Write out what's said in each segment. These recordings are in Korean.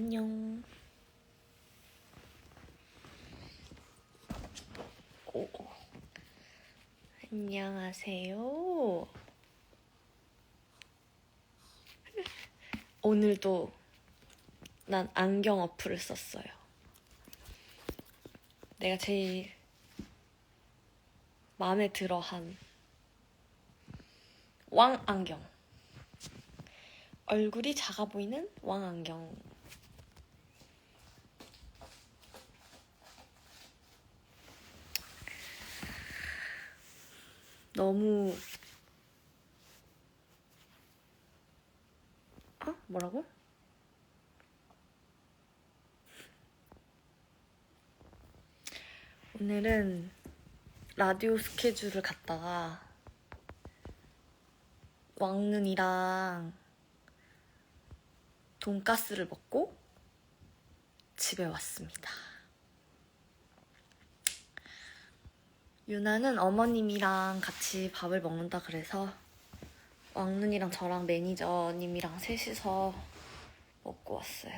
안녕. 오. 안녕하세요. 오늘도 난 안경 어플을 썼어요. 내가 제일 마음에 들어 한 왕 안경. 얼굴이 작아 보이는 왕 안경. 너무 어? 뭐라고? 오늘은 라디오 스케줄을 갔다가 왕눈이랑 돈가스를 먹고 집에 왔습니다. 유나는 어머님이랑 같이 밥을 먹는다 그래서 왕눈이랑 저랑 매니저님이랑 셋이서 먹고 왔어요.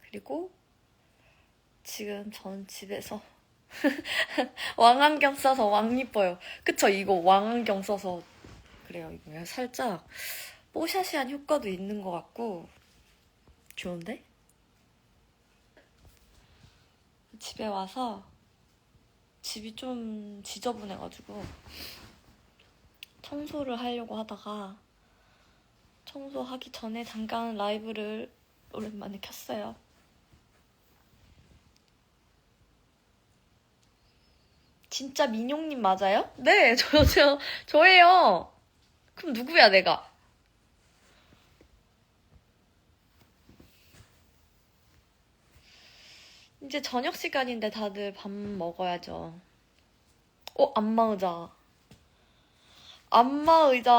그리고 지금 전 집에서 왕안경 써서 왕 이뻐요. 그쵸? 이거 왕안경 써서 그래요. 이거 살짝 뽀샤시한 효과도 있는 것 같고 좋은데? 집에 와서 집이 좀 지저분해가지고 청소를 하려고 하다가 청소하기 전에 잠깐 라이브를 오랜만에 켰어요. 진짜 민용님 맞아요? 네, 저, 저, 저예요. 그럼 누구야, 내가? 이제 저녁 시간인데 다들 밥 먹어야죠. 어, 안마 의자. 안마 의자.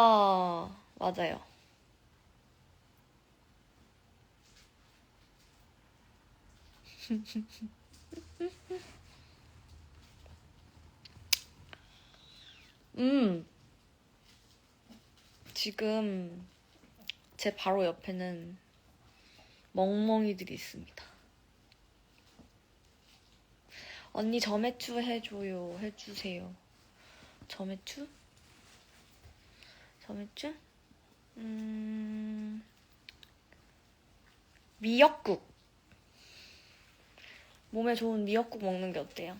맞아요. 음. 지금 제 바로 옆에는 멍멍이들이 있습니다. 언니 점액추 해줘요. 해주세요. 점액추? 점액추? 음... 미역국. 몸에 좋은 미역국 먹는 게 어때요?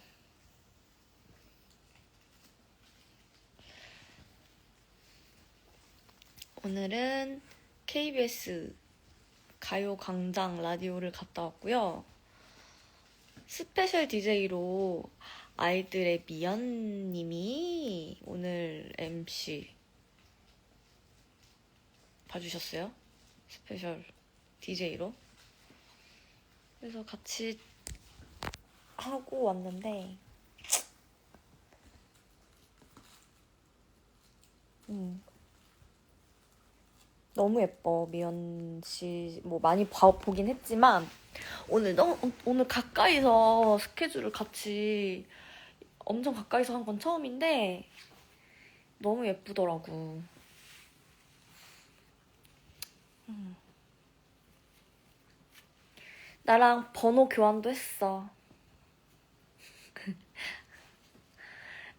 오늘은 KBS 가요광장 라디오를 갔다 왔고요. 스페셜 DJ로 아이들의 미연님이 오늘 MC 봐주셨어요. 스페셜 DJ로. 그래서 같이 하고 왔는데, 음. 너무 예뻐 미연 씨. 뭐 많이 봐, 보긴 했지만 오늘 너무 오늘 가까이서 스케줄을 같이 엄청 가까이서 한 건 처음인데 너무 예쁘더라고. 음. 나랑 번호 교환도 했어.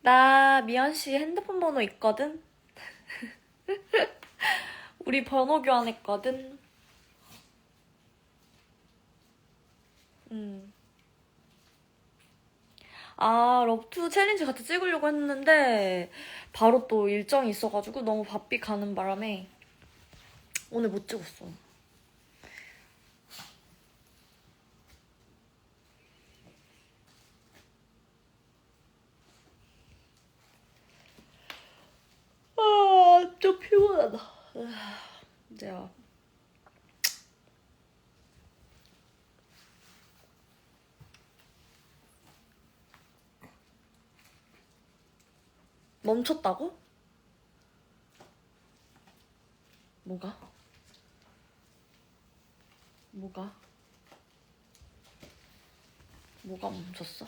나 미연 씨 핸드폰 번호 있거든? 우리 번호 교환했거든? 음. 아, 럭투 챌린지 같이 찍으려고 했는데, 바로 또 일정이 있어가지고 너무 바삐 가는 바람에, 오늘 못 찍었어. 아, 좀 피곤하다. 아, 이제야. 멈췄다고? 뭐가? 뭐가? 뭐가 멈췄어?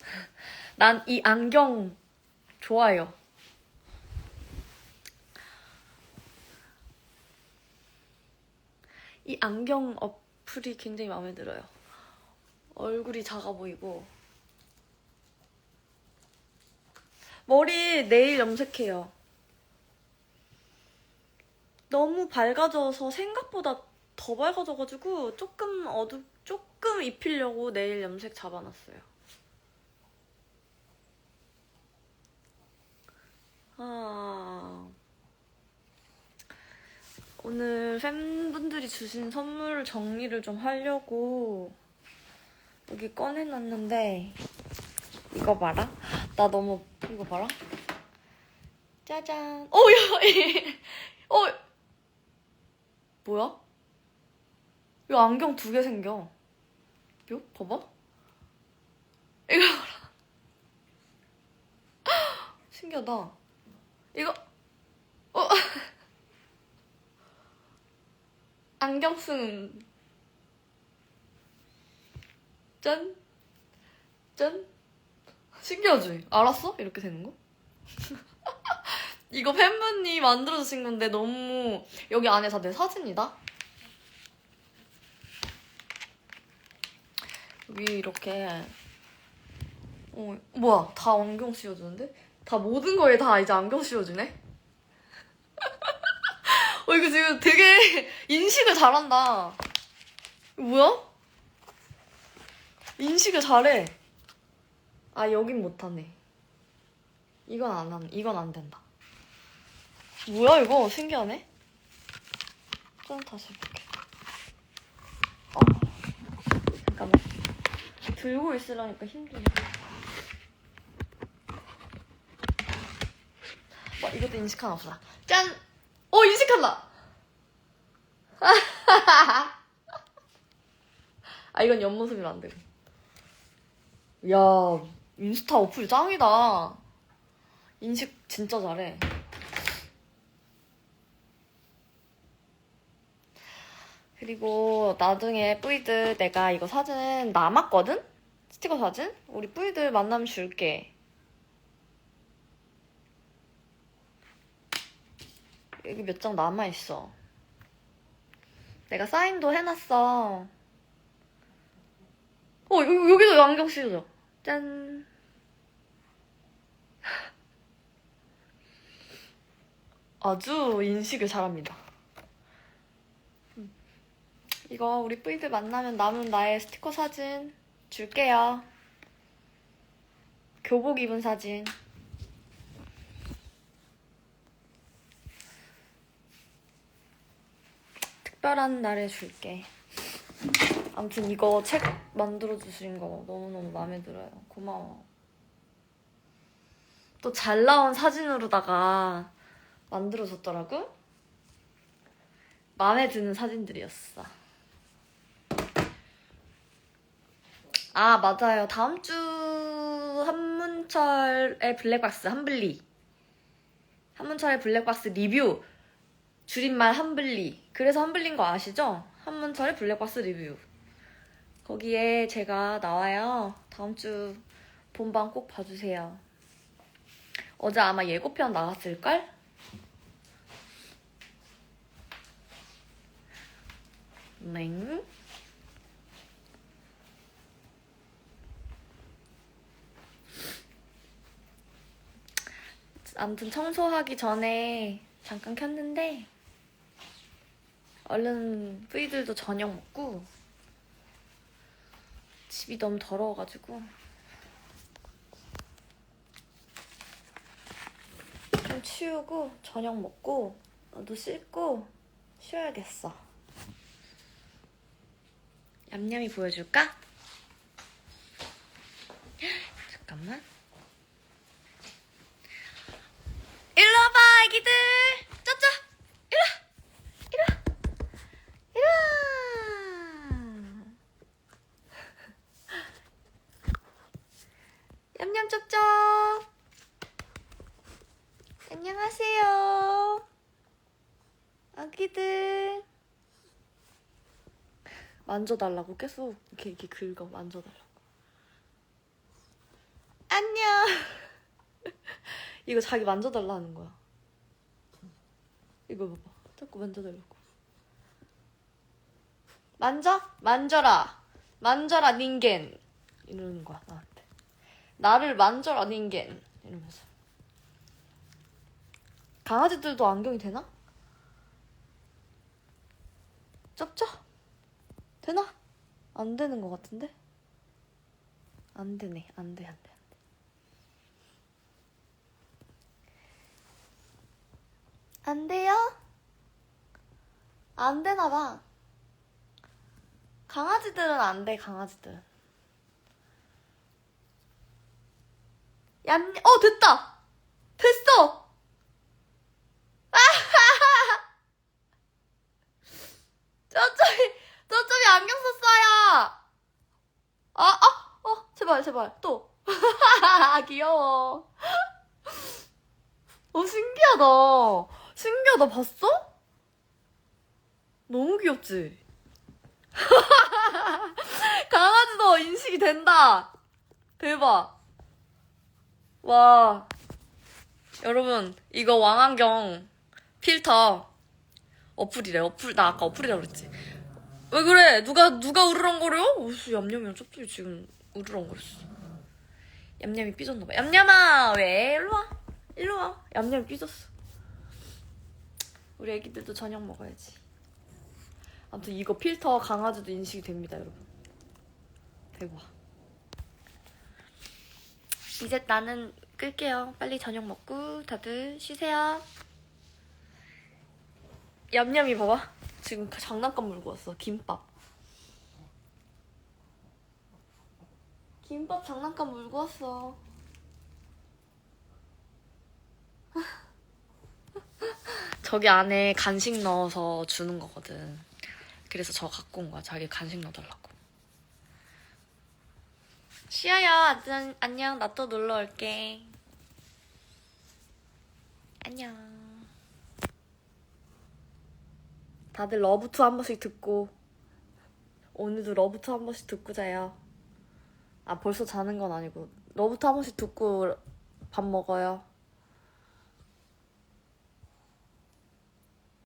난 이 안경 좋아요. 이 안경 어플이 굉장히 마음에 들어요. 얼굴이 작아 보이고. 머리 내일 염색해요. 너무 밝아져서 생각보다 더 밝아져가지고 조금 어두 조금 입히려고 내일 염색 잡아놨어요. 아 오늘 팬분들이 주신 선물 정리를 좀 하려고 여기 꺼내놨는데 이거 봐라. 나 너무 이거 봐라. 짜잔. 어, 야, 어, 뭐야? 이거 안경 두 개 생겨. 이거 봐봐. 이거 봐라. 신기하다. 이거 어. 안경 쓴 짠. 짠. 신기하지? 알았어? 이렇게 되는 거? 이거 팬분이 만들어주신 건데 너무 여기 안에 다 내 사진이다. 여기 이렇게 어 뭐야 다 안경 씌워주는데? 다 모든 거에 다 이제 안경 씌워주네? 어 이거 지금 되게 인식을 잘한다. 뭐야? 인식을 잘해. 아 여긴 못하네. 이건 안 한, 이건 안 된다. 뭐야 이거 신기하네. 좀 다시 해볼게. 어 잠깐만. 들고 있으려니까 힘드네. 와 이것도 인식 하나 보다. 짠. 어 인식한다. 아 이건 옆모습이라 안 되고. 야 인스타 어플 짱이다. 인식 진짜 잘해. 그리고 나중에 뿌이들 내가 이거 사진 남았거든? 스티커 사진? 우리 뿌이들 만나면 줄게. 여기 몇 장 남아있어. 내가 사인도 해놨어. 어, 여, 여기도 안경 씌워져. 짠. 아주 인식을 잘합니다. 음. 이거 우리 뿌이들 만나면 남은 나의 스티커 사진 줄게요. 교복 입은 사진. 특별한 날에 줄게. 아무튼 이거 책 만들어 주신 거 너무너무 마음에 들어요. 고마워. 또 잘 나온 사진으로다가 만들어 줬더라고. 마음에 드는 사진들이었어. 아, 맞아요. 다음 주 한문철의 블랙박스 한블리. 한문철의 블랙박스 리뷰. 줄임말 한블리. 그래서 한블리인 거 아시죠? 한문철의 블랙박스 리뷰. 거기에 제가 나와요. 다음 주 본방 꼭 봐주세요. 어제 아마 예고편 나왔을걸? 네. 아무튼 청소하기 전에 잠깐 켰는데 얼른 뿌이들도 저녁 먹고 집이 너무 더러워가지고 좀 치우고 저녁 먹고 너도 씻고 쉬어야겠어. 얌얌이 보여줄까? 잠깐만. 일로 와봐, 아기들. 짜짜. 일로. 와. 일로. 와. 일로. 와. 얌얌 쩝쩝. 안녕하세요. 아기들. 만져달라고 계속 이렇게 이렇게 긁어 만져달라고. 안녕. 이거 자기 만져달라는 거야. 이거 봐봐. 자꾸 만져달라고. 만져? 만져라. 만져라, 닌겐. 이러는 거야, 나한테. 나를 만져라, 닌겐. 이러면서. 강아지들도 안경이 되나? 쩝쩝? 되나? 안 되는 것 같은데? 안 되네. 안 돼, 안 돼, 안 돼요? 안 되나 봐. 강아지들은 안 돼, 강아지들은. 얌, 어, 됐다! 됐어! 저쪽이, 저쪽이 안경 썼어요! 아, 아, 어, 제발, 또. 귀여워. 어, 신기하다. 신기하다, 봤어? 너무 귀엽지? 강아지도 인식이 된다. 대박. 와. 여러분, 이거 왕안경 필터 어플이래. 어플, 나 아까 어플이라고 그랬지. 왜 그래? 누가, 누가 우르렁거려? 무슨 얌얌이랑 쩝쩝이 지금 우르렁거렸어. 얌얌이 삐졌나봐. 얌얌아, 왜? 일로 와. 일로 와. 얌얌이 삐졌어. 우리 애기들도 저녁 먹어야지. 아무튼 이거 필터 강아지도 인식이 됩니다, 여러분. 대박. 이제 나는 끌게요. 빨리 저녁 먹고 다들 쉬세요. 얌얌이 봐봐. 지금 그 장난감 물고 왔어. 김밥. 김밥 장난감 물고 왔어. 저기 안에 간식 넣어서 주는 거거든. 그래서 저 갖고 온 거야. 자기 간식 넣어달라고. 시아야, 안녕. 나 또 놀러 올게. 안녕. 다들 러브투 한 번씩 듣고 오늘도 러브투 한 번씩 듣고 자요. 아 벌써 자는 건 아니고 러브투 한 번씩 듣고 밥 먹어요.